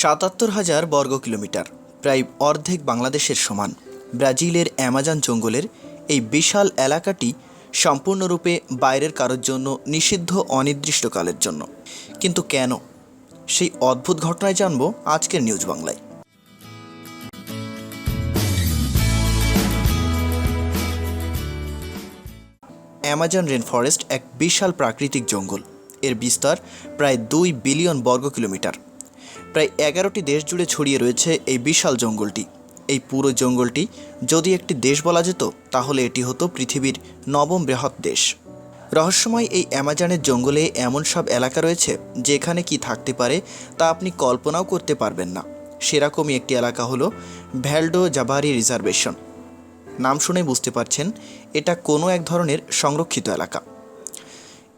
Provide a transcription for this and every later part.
সাতাত্তর হাজার বর্গ কিলোমিটার, প্রায় অর্ধেক বাংলাদেশের সমান। ব্রাজিলের অ্যামাজন জঙ্গলের এই বিশাল এলাকাটি সম্পূর্ণরূপে বাইরের কারোর জন্য নিষিদ্ধ অনির্দিষ্টকালের জন্য। কিন্তু কেন? সেই অদ্ভুত ঘটনায় জানব আজকের নিউজ বাংলায়। অ্যামাজন রেন ফরেস্ট এক বিশাল প্রাকৃতিক জঙ্গল। এর বিস্তার প্রায় দুই বিলিয়ন বর্গ কিলোমিটার। প্রায় এগারোটি দেশ জুড়ে ছড়িয়ে রয়েছে এই বিশাল জঙ্গলটি। এই পুরো জঙ্গলটি যদি একটি দেশ বলা যেত, তাহলে এটি হতো পৃথিবীর নবম বৃহৎ দেশ। রহস্যময় এই অ্যামাজনের জঙ্গলে এমন সব এলাকা রয়েছে, যেখানে কি থাকতে পারে তা আপনি কল্পনাও করতে পারবেন না। সেরকমই একটি এলাকা হলো ভ্যালডো জাবারি রিজার্ভেশন। নাম শুনে বুঝতে পারছেন, এটা কোনো এক ধরনের সংরক্ষিত এলাকা।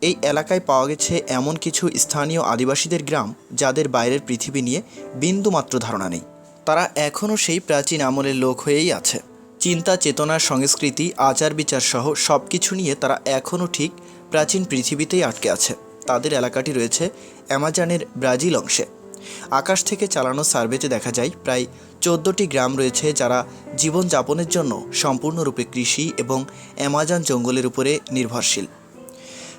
এই এলাকায় পাওয়া গেছে এমন কিছু স্থানীয় আদিবাসীদের গ্রাম যাদের বাইরের পৃথিবী নিয়ে বিন্দুমাত্র ধারণা নেই। তারা এখনও সেই প্রাচীন আমলের লোক হয়েই আছে। চিন্তা, চেতনা, সংস্কৃতি, আচার বিচার সহ সব কিছু নিয়ে তারা এখনও ঠিক প্রাচীন পৃথিবীতেই আটকে আছে। তাদের এলাকাটি রয়েছে অ্যামাজনের ব্রাজিল অংশে। আকাশ থেকে চালানো সার্ভেতে দেখা যায় প্রায় চোদ্দোটি গ্রাম রয়েছে যারা জীবনযাপনের জন্য সম্পূর্ণরূপে কৃষি এবং অ্যামাজন জঙ্গলের উপরে নির্ভরশীল।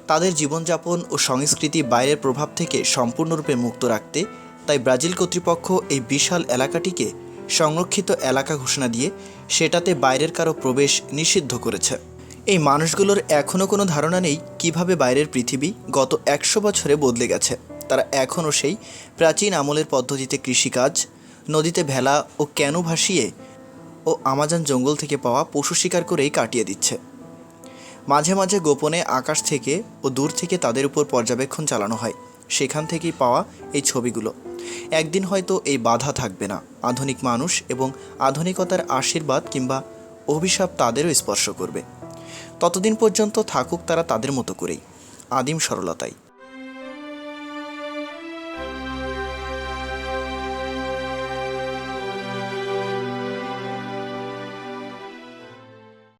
তাদের জীবনযাপন ও সংস্কৃতি বাইরের প্রভাব থেকে সম্পূর্ণরূপে মুক্ত রাখতে, তাই ব্রাজিল কর্তৃপক্ষ এই বিশাল এলাকাটিকে সংরক্ষিত এলাকা ঘোষণা দিয়ে সেটাতে বাইরের কারও প্রবেশ নিষিদ্ধ করেছে। এই মানুষগুলোর এখনও কোনো ধারণা নেই কীভাবে বাইরের পৃথিবী গত একশো বছরে বদলে গেছে। তারা এখনও সেই প্রাচীন আমলের পদ্ধতিতে কৃষিকাজ, নদীতে ভেলা ও ক্যানু ভাসিয়ে ও আমাজন জঙ্গল থেকে পাওয়া পশু শিকার করেই কাটিয়ে দিচ্ছে। মাঝে মাঝে গোপনে আকাশ থেকে ও দূর থেকে তাদের উপর পর্যবেক্ষণ চালানো হয়। সেখান থেকেই পাওয়া এই ছবিগুলো। একদিন হয়তো এই বাধা থাকবে না। আধুনিক মানুষ এবং আধুনিকতার আশীর্বাদ কিংবা অভিশাপ তাদেরও স্পর্শ করবে। ততদিন পর্যন্ত থাকুক তারা তাদের মতো করেই। আদিম সরলতায়